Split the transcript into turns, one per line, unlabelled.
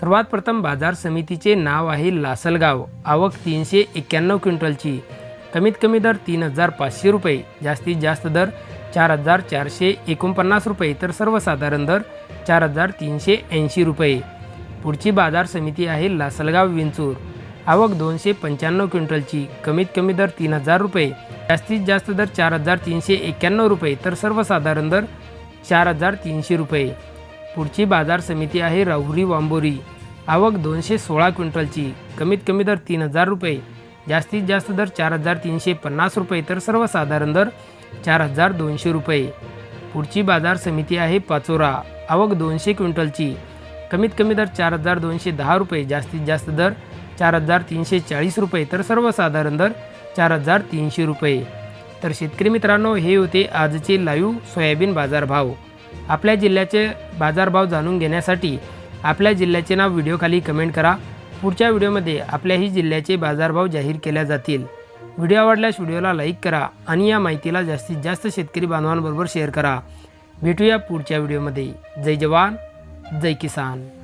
सर्वात प्रथम बाजार समितीचे नाव आहे लासलगाव. आवक तीनशे एक्क्याण्णव क्विंटलची. कमीत कमी दर तीन हजार पाचशे रुपये जास्तीत जास्त दर चार हजार चारशे एकोणपन्नास रुपये तर सर्वसाधारण दर चार हजार तीनशे ऐंशी रुपये. पुढची बाजार समिती आहे लासलगाव विंचूर. आवक दोनशे पंच्याण्णव क्विंटलची. कमीत कमी दर तीन हजार रुपये जास्तीत जास्त दर चार हजार तीनशे एक्क्याण्णव रुपये तर सर्वसाधारण दर चार हजार तीनशे रुपये. पुढची बाजार समिती आहे राहुरी वांबोरी. आवक दोनशे सोळा क्विंटलची. कमीत कमी दर तीन हजार रुपये. जास्तीत जास्त दर चार हजार तीनशे पन्नास रुपये तर सर्वसाधारण दर चार हजार दोनशे रुपये. पुढची बाजार समिती आहे पाचोरा. आवक दोनशे क्विंटलची. कमीत कमी दर चार हजार दोनशे दहा रुपये. जास्तीत जास्त दर चार हजार तीनशे चाळीस रुपये तर सर्वसाधारण दर चार हजार तीनशे रुपये. तर शेतकरी मित्रांनो हे होते आजचे लाईव्ह सोयाबीन बाजारभाव. आपल्या जिल्ह्याचे बाजारभाव जाणून घेण्यासाठी आपल्या जिल्ह्याचे नाव व्हिडिओखाली कमेंट करा. पुढच्या व्हिडिओमध्ये आपल्याही जिल्ह्याचे बाजारभाव जाहीर केल्या जातील. व्हिडिओ आवडल्यास व्हिडिओला लाईक करा आणि या माहितीला जास्तीत जास्त शेतकरी बांधवांबरोबर शेअर करा. भेटूया पुढच्या व्हिडिओमध्ये. जय जवान जय किसान.